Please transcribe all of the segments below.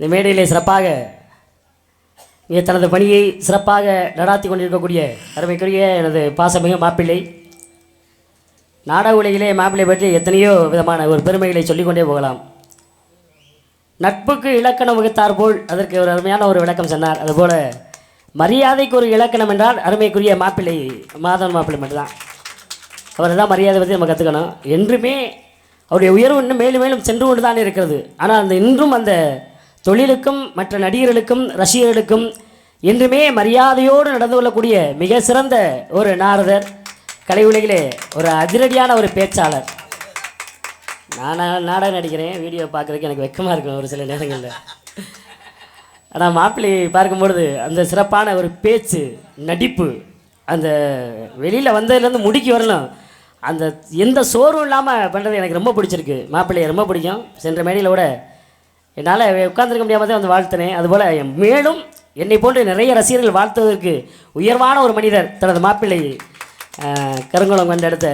இந்த மேடையிலே சிறப்பாக இங்கே தனது பணியை சிறப்பாக நடாத்தி கொண்டிருக்கக்கூடிய அருமைக்குரிய எனது பாசமிகு மாப்பிள்ளை. நாடக உலகிலே மாப்பிள்ளை பற்றி எத்தனையோ விதமான ஒரு பெருமைகளை சொல்லிக்கொண்டே போகலாம். நட்புக்கு இலக்கணம் வகுத்தார் போல் அதற்கு ஒரு அருமையான ஒரு விளக்கம் சொன்னார். அதுபோல் மரியாதைக்கு ஒரு இலக்கணம் என்றால் அருமைக்குரிய மாப்பிள்ளை மாதவன் மாப்பிள்ளை மட்டும்தான். அவரை தான் மரியாதை பற்றி நம்ம கற்றுக்கணும் என்றுமே அவருடைய உயர்வு இன்னும் மேலும் மேலும் சென்று கொண்டு தான் இருக்கிறது. ஆனால் அந்த இன்றும் அந்த தொழிலுக்கும் மற்ற நடிகர்களுக்கும் ரசிகர்களுக்கும் என்றுமே மரியாதையோடு நடந்து கொள்ளக்கூடிய மிக சிறந்த ஒரு நாரதர். கலை உலகிலே ஒரு அதிரடியான ஒரு பேச்சாளர். நான் நாடகம் நடிக்கிறேன். வீடியோ பார்க்குறதுக்கு எனக்கு வெக்கமாக இருக்கும் ஒரு சில நேரங்களில். ஆனால் மாப்பிள்ளையை பார்க்கும்பொழுது அந்த சிறப்பான ஒரு பேச்சு நடிப்பு அந்த வெளியில் வந்ததுலேருந்து முடிக்கி வரலாம் அந்த எந்த சோர்வும் இல்லாமல் பண்ணுறது எனக்கு ரொம்ப பிடிச்சிருக்கு. மாப்பிள்ளையை ரொம்ப பிடிக்கும். சென்ற மேடையில் கூட என்னால் உட்காந்துருக்க முடியாமல் தான் வந்து வாழ்த்தினேன். அதுபோல் மேலும் என்னை போன்று நிறைய ரசிகர்கள் வாழ்த்துவதற்கு உயர்வான ஒரு மனிதர் தனது மாப்பிள்ளை கருங்குளம் கொண்டெடுத்த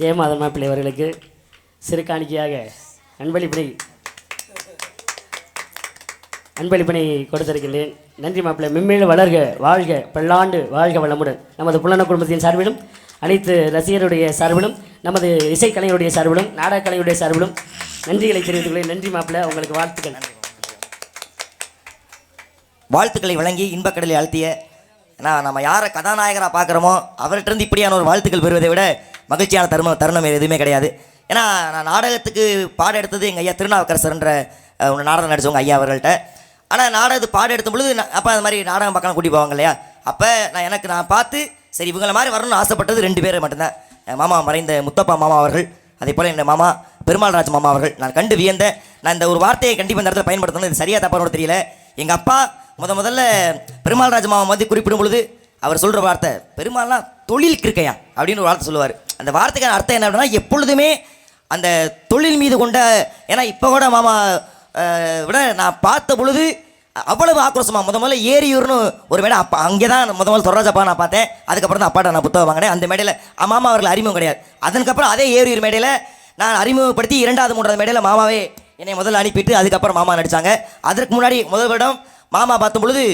ஜெயமாதன் மாப்பிள்ளை அவர்களுக்கு சிறு காணிக்கையாக அன்பளிப்பினை அன்பளிப்பினை கொடுத்திருக்கின்றேன். நன்றி மாப்பிள்ளை. மென்மேலும் வளர்க வாழ்க பல்லாண்டு வாழ்க வளமுடன். நமது புலன குடும்பத்தின் சார்பிலும் அனைத்து ரசிகருடைய சார்பிலும் நமது இசைக்கலைஞருடைய சார்பிலும் நாடகக்கலைஞருடைய சார்பிலும் நன்றிகளை தெரிவித்துக் கொள்கிறேன். நன்றி மாப்பிள்ள. உங்களுக்கு வாழ்த்துக்கள். வாழ்த்துக்களை வழங்கி இன்பக்கடலை அழுத்திய நான் நம்ம யாரை கதாநாயகராக பார்க்குறோமோ அவர்கிட்டருந்து இப்படியான ஒரு வாழ்த்துக்கள் பெறுவதை விட மகிழ்ச்சியான தருணம் தருணம் எதுவுமே கிடையாது. ஏன்னா நான் நாடகத்துக்கு பாடம் எடுத்தது எங்கள் ஐயா திருநாவுக்கரசர்ன்ற அஹ், ஒரு நாடகம் நடித்தவங்க ஐயா அவர்கள்ட்ட. ஆனால் நாடகத்துக்கு பாடம் எடுத்த பொழுது நான் அப்போ அது மாதிரி நாடகம் பக்கம் கூட்டி போவாங்க இல்லையா? அப்போ நான் எனக்கு நான் பார்த்து சரி இவங்கள மாதிரி வரணும்னு ஆசைப்பட்டது ரெண்டு பேர் மட்டும்தான். மாமா மறைந்த முத்தப்பா மாமா அவர்கள். அதே போல் என் மாமா பெருமாள் ராஜ் மாமா அவர்கள் நான் கண்டு வியந்த நான் இந்த ஒரு வார்த்தையை கண்டிப்பாக இந்த இடத்துல பயன்படுத்தணும் இது சரியா தப்பானோட தெரியல. எங்கள் அப்பா முத முதல்ல பெருமாள் ராஜ் மாமா வந்து குறிப்பிடும் பொழுது அவர் சொல்கிற வார்த்தை பெருமாள்லாம் தொழில் இருக்கையா அப்படின்னு ஒரு வார்த்தை சொல்லுவார். அந்த வார்த்தைக்கான அர்த்தம் என்ன அப்படின்னா எப்பொழுதுமே அந்த தொழில் மீது கொண்ட ஏன்னா இப்போ கூட மாமா விட நான் பார்த்த பொழுது அவ்வளவு ஆக்ரோஷமாக முத முதல்ல ஏரியூர்னு ஒரு மேடை அப்போ அங்கே தான் முத முதல்ல தொடராஜப்பா நான் பார்த்தேன். அதுக்கப்புறம் தான் அப்பாட்ட நான் புத்தகம் வாங்கினேன். அந்த மேடையில் மாமா அவர்கள் அறிமுகம் கிடையாது. அதுக்கப்புறம் அதே ஏரியூர் மேடையில் நான் அறிமுகப்படுத்தி இரண்டாவது மூன்றாவது மேடையில் மாமாவே என்னை முதல்ல அனுப்பிட்டு அதுக்கப்புறம் மாமா நடித்தாங்க அதற்கு முன்னாடி முதல் இடம் மாமா பார்த்த பொழுது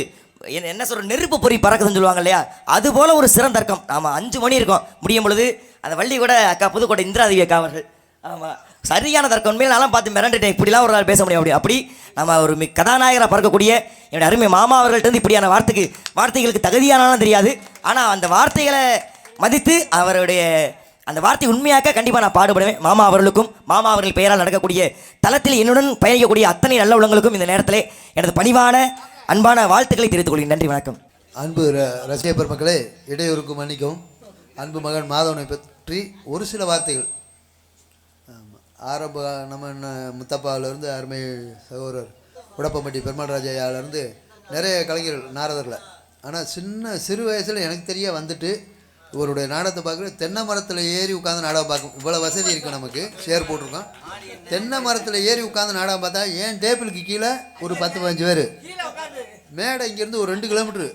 என்ன என்ன சொல்ற நெருப்பு பொறி பறக்குதுன்னு சொல்லுவாங்க இல்லையா? அது போல ஒரு சிறந்தர்க்கம் ஆமாம் அஞ்சு மணி இருக்கும். முடியும் பொழுது அந்த வள்ளி கூட அக்கா புதுக்கோட்டை இந்திராதேவி அக்கா அவர்கள். ஆமாம் சரியான தர்க்கம். உண்மையில நான்லாம் பார்த்து மிரண்டுட்டேன். இப்படிலாம் ஒரு நாள் பேச முடியும். அப்படி அப்படி நம்ம ஒரு கதாநாயகராக பார்க்கக்கூடிய என்னுடைய அருமை மாமா அவர்கள்ட்ட இருந்து இப்படியான வார்த்தைக்கு வார்த்தைகளுக்கு தகுதியானாலும் தெரியாது. ஆனால் அந்த வார்த்தைகளை மதித்து அவருடைய அந்த வார்த்தை உண்மையாக்க கண்டிப்பாக நான் பாடுபடுவேன். மாமா அவர்களுக்கும் மாமா அவர்கள் பெயரால் நடக்கக்கூடிய தளத்தில் என்னுடன் பயணிக்கக்கூடிய அத்தனை நல்ல உள்ளங்களுக்கும் இந்த நேரத்தில் எனது பணிவான அன்பான வாழ்த்துக்களை தெரிவித்துக் கொள்கிறேன். நன்றி வணக்கம். அன்பு ரசிக பெருமக்களே இடையூறுக்கு மன்னிக்கவும். அன்பு மகன் மாதவனை பற்றி ஒரு சில வார்த்தைகள். ஆரம்ப நம்ம முத்தப்பாவிலேருந்து அருமை சகோதரர் உடப்பம்பட்டி பெருமாள்ராஜையாவிலேருந்து நிறைய கலைஞர்கள் நாரதரில் ஆனால் சின்ன சிறு வயசில் எனக்கு தெரிய வந்துட்டு இவருடைய நாடகத்தை பார்க்குற தென்னை மரத்தில் ஏறி உட்காந்து நாடகம் பார்க்கும். இவ்வளோ வசதி இருக்குது நமக்கு ஷேர் போட்டிருக்கோம். தென்னை மரத்தில் ஏறி உட்காந்து நாடகம் பார்த்தா ஏன் டேபிளுக்கு கீழே ஒரு பத்து பதினஞ்சு பேர்? மேடை இங்கேருந்து ஒரு ரெண்டு கிலோமீட்ரு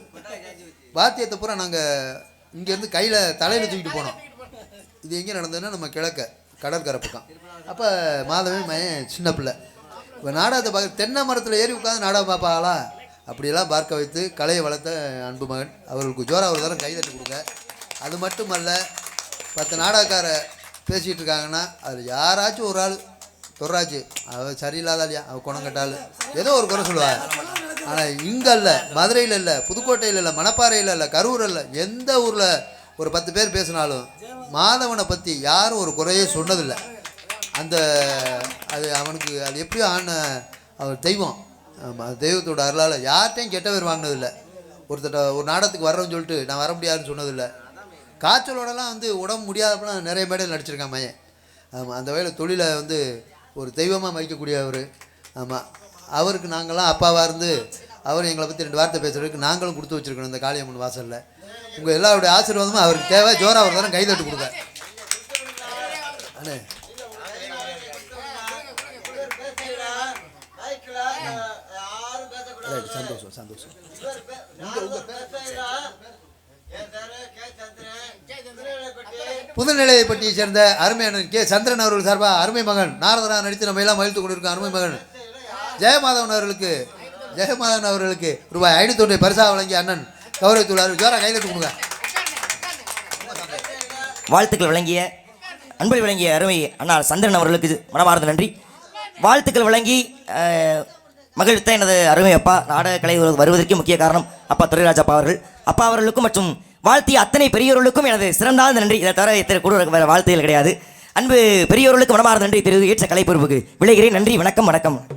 வாத்தியத்தை பூரா நாங்கள் இங்கேருந்து கையில் தலையில் தூக்கிட்டு போனோம். இது எங்கே நடந்ததுன்னா நம்ம கிழக்க. கடற்கரை பக்கம் அப்போ மாதவி மயன் சின்ன பிள்ளை. இப்போ நாடகத்தை பார்க்க தென்னை மரத்தில் ஏறி உட்காந்து நாடகம் பார்ப்பாங்களா அப்படியெல்லாம் பார்க்க வைத்து கலையை வளர்த்த அன்பு மகன். அவர்களுக்கு ஜோரா ஒரு தரம் கைதட்டு கொடுங்க. அது மட்டுமல்ல பத்து நாடகக்கார பேசிகிட்டு இருக்காங்கன்னா அதில் யாராச்சும் ஒரு ஆள் தொர்ராச்சு. அவள் சரியில்லாத இல்லையா அவள் குணம் கட்டாள் ஏதோ ஒரு குறை சொல்லுவாள் ஆனால் இங்கே இல்லை மதுரையில் இல்லை புதுக்கோட்டையில் இல்லை மணப்பாறையில் இல்லை கரூர் இல்லை எந்த ஊரில் ஒரு பத்து பேர் பேசினாலும் மாதவனை பற்றி யாரும் ஒரு குறையே சொன்னதில்லை. அந்த அது அவனுக்கு அது எப்படியும் ஆன அவர் தெய்வம். ஆமாம் தெய்வத்தோட அருளால் யார்கிட்டையும் கெட்ட பேர் வாங்கினதில்லை. ஒருத்தட்ட ஒரு நாடகத்துக்கு வரோன்னு சொல்லிட்டு நான் வர முடியாதுன்னு சொன்னதில்லை. காய்ச்சலோடலாம் வந்து உடம்பு முடியாதப்பெல்லாம் நிறைய மேடையில் நடிச்சிருக்கான் மையன் ஆமாம் அந்த வகையில் தொழிலை வந்து ஒரு தெய்வமாக மதிக்கக்கூடிய அவர் ஆமாம் அவருக்கு நாங்களாம் அப்பாவாக இருந்து அவர் எங்களை பற்றி ரெண்டு வார்த்தை பேசுகிறதுக்கு நாங்களும் கொடுத்து வச்சுருக்கணும் இந்த காளியம்மன் வாசலில். உங்கள் எல்லாருடைய ஆசீர்வாதமும் அவருக்கு தேவை. ஜோரா ஒரு தரம் கைதட்டு கொடுங்க. அண்ணே. சந்தோஷம் சந்தோஷம். புதுநிலையை பற்றியை சேர்ந்த அருமையான கே. சந்திரன் அவர்கள் சார்பாக அருமை மகன். நாரதரா நடித்து நம்ம எல்லாம் மகிழ்த்து கொண்டிருக்கோம் அருமை மகன். ஜெயமாதவன் அவர்களுக்கு ஜெயமாதவன் அவர்களுக்கு ரூபாய் ஐநூற்றி பரிசாக வழங்கிய அண்ணன் கௌரவித்துள்ளார் ஜோரா கையில் கொடுங்க. வாழ்த்துக்கள் வழங்கிய அன்பை வழங்கிய அருமை அண்ணா சந்திரன் அவர்களுக்கு மனமார்ந்த நன்றி. வாழ்த்துக்கள் வழங்கி மகிழ்த்த எனது அருமை அப்பா நாடக கலை வருவதற்கு முக்கிய காரணம் அப்பா துரைராஜ் அப்பா அவர்கள். அப்பா அவர்களுக்கும் மற்றும் வாழ்த்திய அத்தனை பெரியோர்களுக்கும் எனது சிறந்தார்ந்த நன்றி. இதை தவிர இத்தனை கூட வேறு வாழ்த்துகள் கிடையாது. அன்பு பெரியோர்களுக்கு மனமார்ந்த நன்றி தெரிவித்து ஏற்ற கலை பொறுப்புக்கு விளைகிறேன் நன்றி வணக்கம் வணக்கம்.